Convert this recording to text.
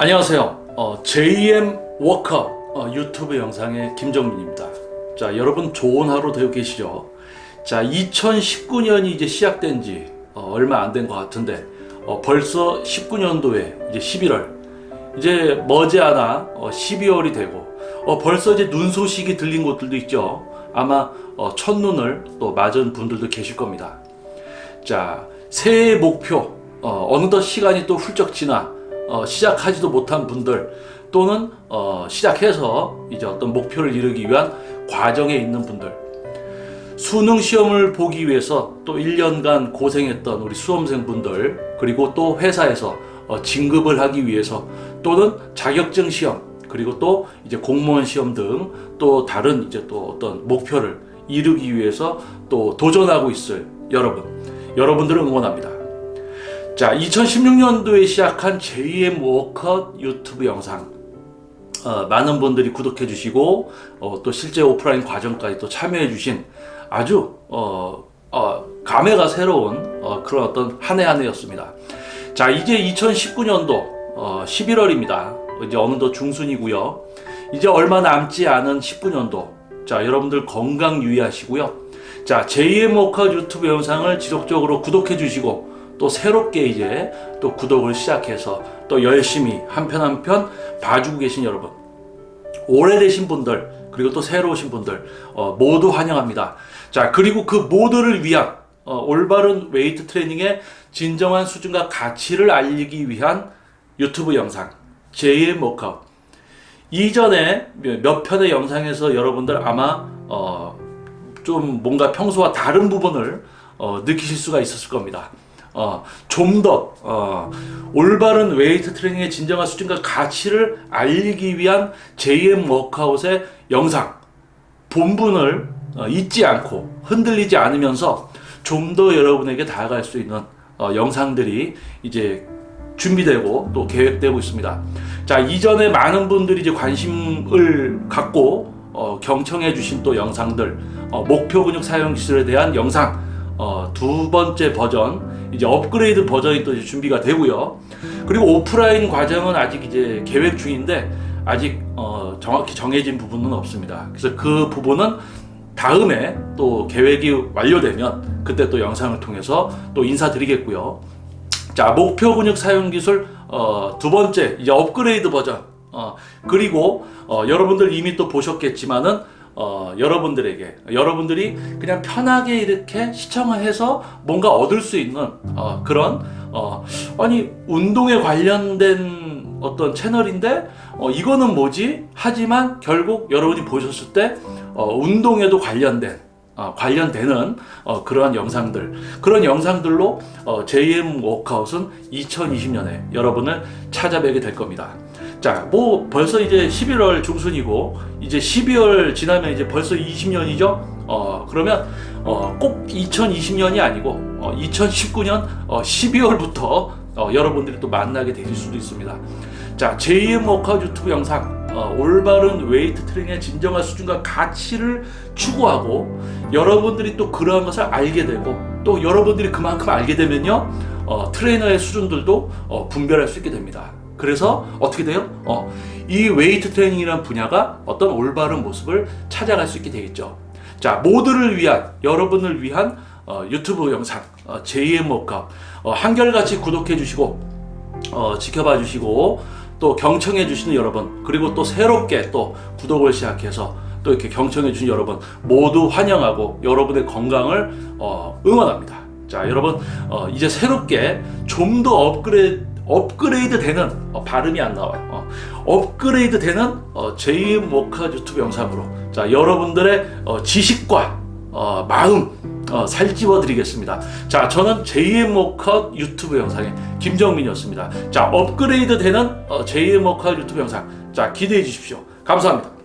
안녕하세요. 어, JM 워커 어, 유튜브 영상의 김정민입니다. 자, 여러분 좋은 하루 되고 계시죠? 자, 2019년이 이제 시작된 지 어, 얼마 안 된 것 같은데 어, 벌써 19년도에 이제 11월 이제 머지않아 어, 12월이 되고 어, 벌써 이제 눈 소식이 들린 곳들도 있죠. 아마 어, 첫눈을 또 맞은 분들도 계실 겁니다. 자, 새해 목표, 어, 어느덧 시간이 또 훌쩍 지나, 어, 시작하지도 못한 분들, 또는, 어, 시작해서 이제 어떤 목표를 이루기 위한 과정에 있는 분들, 수능 시험을 보기 위해서 또 1년간 고생했던 우리 수험생 분들, 그리고 또 회사에서 어, 진급을 하기 위해서, 또는 자격증 시험, 그리고 또 이제 공무원 시험 등 또 다른 이제 또 어떤 목표를 이루기 위해서 또 도전하고 있을 여러분, 여러분들을 응원합니다. 자, 2016년도에 시작한 JM 워컷 유튜브 영상. 어, 많은 분들이 구독해 주시고, 어, 또 실제 오프라인 과정까지 또 참여해 주신 아주, 어, 어, 감회가 새로운 어, 그런 어떤 한 해 한 해였습니다. 자, 이제 2019년도 어, 11월입니다. 이제 어느덧 중순이고요. 이제 얼마 남지 않은 19년도. 자, 여러분들 건강 유의하시고요. 자, JM 워커 유튜브 영상을 지속적으로 구독해 주시고 또 새롭게 이제 또 구독을 시작해서 또 열심히 한편 한편 봐주고 계신 여러분. 오래되신 분들 그리고 또 새로 오신 분들 어, 모두 환영합니다. 자, 그리고 그 모두를 위한 어, 올바른 웨이트 트레이닝의 진정한 수준과 가치를 알리기 위한 유튜브 영상 JM 워커 이전에 몇 편의 영상에서 여러분들 아마 어, 좀 뭔가 평소와 다른 부분을 어, 느끼실 수가 있었을 겁니다. 어, 좀더 어, 올바른 웨이트 트레이닝의 진정한 수준과 가치를 알리기 위한 JM 워크아웃의 영상 본분을 어, 잊지 않고 흔들리지 않으면서 좀 더 여러분에게 다가갈 수 있는 어, 영상들이 이제 준비되고 또 계획되고 있습니다. 자 이전에 많은 분들이 이제 관심을 갖고 어, 경청해 주신 또 영상들 어, 목표 근육 사용 기술에 대한 영상 어, 두 번째 버전 이제 업그레이드 버전이 또 준비가 되고요. 그리고 오프라인 과정은 아직 이제 계획 중인데 아직 어, 정확히 정해진 부분은 없습니다. 그래서 그 부분은 다음에 또 계획이 완료되면 그때 또 영상을 통해서 또 인사드리겠고요. 자 목표 근육 사용 기술 어, 두 번째 이제 업그레이드 버전 어, 그리고 어, 여러분들 이미 또 보셨겠지만은 어, 여러분들에게 여러분들이 그냥 편하게 이렇게 시청을 해서 뭔가 얻을 수 있는 어, 그런 어, 아니 운동에 관련된 어떤 채널인데 어, 이거는 뭐지? 하지만 결국 여러분이 보셨을 때 어, 운동에도 관련된 어, 관련되는 어, 그러한 영상들 그런 영상들로 어, JM 워크아웃은 2020년에 여러분을 찾아뵈게 될 겁니다. 자, 뭐 벌써 이제 11월 중순이고 이제 12월 지나면 이제 벌써 20년이죠. 어, 그러면 어, 꼭 2020년이 아니고 어, 2019년 어, 12월부터 어, 여러분들이 또 만나게 되실 수도 있습니다. 자, JM 워크아웃 유튜브 영상 어, 올바른 웨이트 트레이닝의 진정한 수준과 가치를 추구하고 여러분들이 또 그러한 것을 알게 되고 또 여러분들이 그만큼 알게 되면요 어, 트레이너의 수준들도 어, 분별할 수 있게 됩니다. 그래서 어떻게 돼요? 어, 이 웨이트 트레이닝이라는 분야가 어떤 올바른 모습을 찾아갈 수 있게 되겠죠. 자 모두를 위한 여러분을 위한 어, 유튜브 영상 어, JM 워크아웃 어, 한결같이 구독해 주시고 어, 지켜봐 주시고 또 경청해 주시는 여러분 그리고 또 새롭게 또 구독을 시작해서 또 이렇게 경청해 주신 여러분 모두 환영하고 여러분의 건강을 어, 응원합니다. 자 여러분 어, 이제 새롭게 좀 더 업그레이드 업그레이드 되는 어, 발음이 안 나와요. 어, 업그레이드 되는 어, 워커 유튜브 영상으로 자 여러분들의 어, 지식과 어, 마음 어, 살찌워 드리겠습니다. 자, 저는 워커 유튜브 영상의 김정민이었습니다. 자, 업그레이드 되는 어, 워커 유튜브 영상. 자, 기대해 주십시오. 감사합니다.